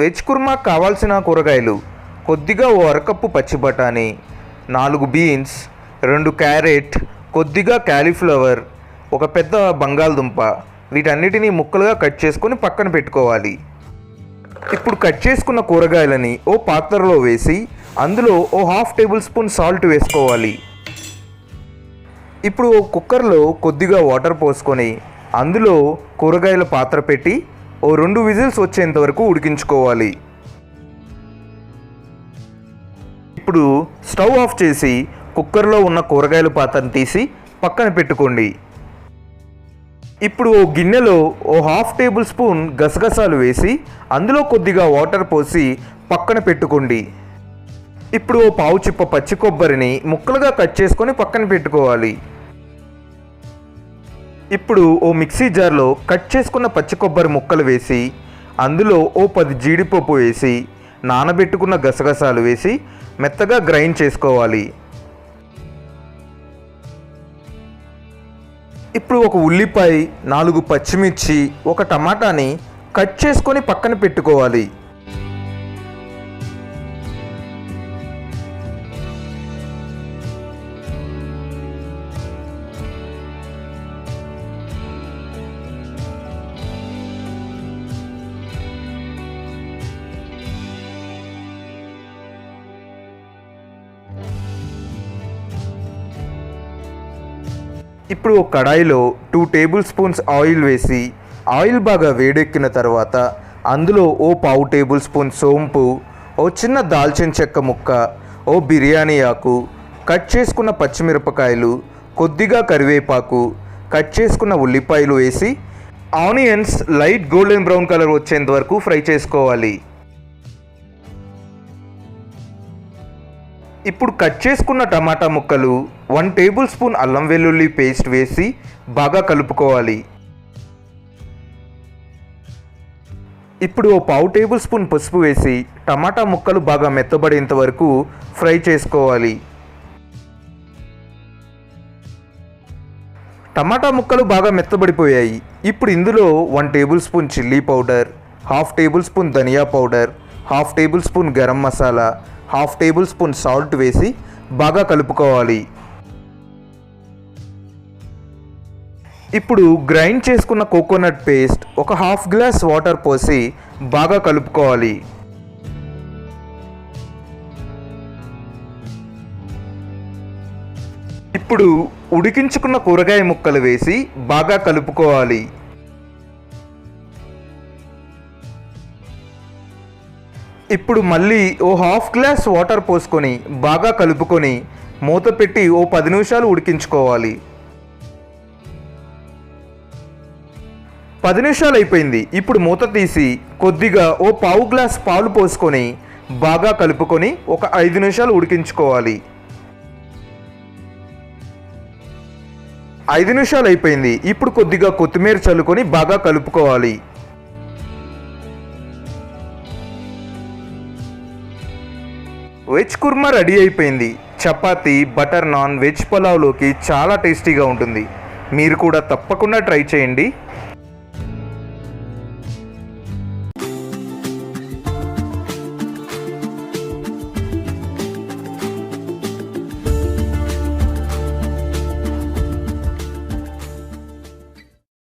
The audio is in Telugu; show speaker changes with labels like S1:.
S1: వెజ్ కుర్మా కావాల్సిన కూరగాయలు. కొద్దిగా ఓ అరకప్పు పచ్చి బఠానీ నాలుగు బీన్స్ రెండు క్యారెట్ కొద్దిగా క్యాలీఫ్లవర్ ఒక పెద్ద బంగాళదుంప. వీటన్నిటిని ముక్కలుగా కట్ చేసుకొని పక్కన పెట్టుకోవాలి. ఇప్పుడు కట్ చేసుకున్న కూరగాయలని ఓ పాత్రలో వేసి అందులో ఓ హాఫ్ టేబుల్ స్పూన్ సాల్ట్ వేసుకోవాలి. ఇప్పుడు ఓ కుక్కర్లో కొద్దిగా వాటర్ పోసుకొని అందులో కూరగాయల పాత్ర పెట్టి ఓ రెండు విజిల్స్ వచ్చేంత వరకు ఉడికించుకోవాలి. ఇప్పుడు స్టవ్ ఆఫ్ చేసి కుక్కర్లో ఉన్న కూరగాయల పాత్రను తీసి పక్కన పెట్టుకోండి. ఇప్పుడు ఓ గిన్నెలో ఓ హాఫ్ టేబుల్ స్పూన్ గసగసాలు వేసి అందులో కొద్దిగా వాటర్ పోసి పక్కన పెట్టుకోండి. ఇప్పుడు ఓ పావు చిప్ప పచ్చి కొబ్బరిని ముక్కలుగా కట్ చేసుకొని పక్కన పెట్టుకోవాలి. ఇప్పుడు ఓ మిక్సీ జార్లో కట్ చేసుకున్న పచ్చి కొబ్బరి ముక్కలు వేసి అందులో ఓ పది జీడిపప్పు వేసి నానబెట్టుకున్న గసగసాలు వేసి మెత్తగా గ్రైండ్ చేసుకోవాలి. ఇప్పుడు ఒక ఉల్లిపాయ నాలుగు పచ్చిమిర్చి ఒక టమాటాని కట్ చేసుకొని పక్కన పెట్టుకోవాలి. ఇప్పుడు ఒక కడాయిలో టూ టేబుల్ స్పూన్స్ ఆయిల్ వేసి ఆయిల్ బాగా వేడెక్కిన తర్వాత అందులో ఓ పావు టేబుల్ స్పూన్ సోంపు ఓ చిన్న దాల్చిన చెక్క ముక్క ఓ బిర్యానీ ఆకు కట్ చేసుకున్న పచ్చిమిరపకాయలు కొద్దిగా కరివేపాకు కట్ చేసుకున్న ఉల్లిపాయలు వేసి onions light golden brown colour వచ్చేంత వరకు ఫ్రై చేసుకోవాలి. ఇప్పుడు కట్ చేసుకున్న టమాటా ముక్కలు వన్ టేబుల్ స్పూన్ అల్లం వెల్లుల్లి పేస్ట్ వేసి బాగా కలుపుకోవాలి. ఇప్పుడు ఓ పావు టేబుల్ స్పూన్ పసుపు వేసి టమాటా ముక్కలు బాగా మెత్తబడేంత వరకు ఫ్రై చేసుకోవాలి. టమాటా ముక్కలు బాగా మెత్తబడిపోయాయి. ఇప్పుడు ఇందులో one tablespoon chilli powder half tablespoon ధనియా powder half tablespoon garam masala half tablespoon salt వేసి బాగా కలుపుకోవాలి. ఇప్పుడు గ్రైండ్ చేసుకున్న కోకోనట్ పేస్ట్ ఒక హాఫ్ గ్లాస్ వాటర్ పోసి బాగా కలుపుకోవాలి. ఇప్పుడు ఉడికించుకున్న కూరగాయ ముక్కలు వేసి బాగా కలుపుకోవాలి. ఇప్పుడు మళ్ళీ ఓ హాఫ్ గ్లాస్ వాటర్ పోసుకొని బాగా కలుపుకొని మూత పెట్టి ఓ పది నిమిషాలు ఉడికించుకోవాలి. పది నిమిషాలు అయిపోయింది. ఇప్పుడు మూత తీసి కొద్దిగా ఓ పావు గ్లాస్ పాలు పోసుకొని బాగా కలుపుకొని ఒక ఐదు నిమిషాలు ఉడికించుకోవాలి. ఐదు నిమిషాలు అయిపోయింది. ఇప్పుడు కొద్దిగా కొత్తిమీర చల్లుకొని బాగా కలుపుకోవాలి. వెజ్ కుర్మా రెడీ అయిపోయింది. చపాతి బటర్ నాన్ వెజ్ పులావ్లోకి చాలా టేస్టీగా ఉంటుంది. మీరు కూడా తప్పకుండా ట్రై చేయండి.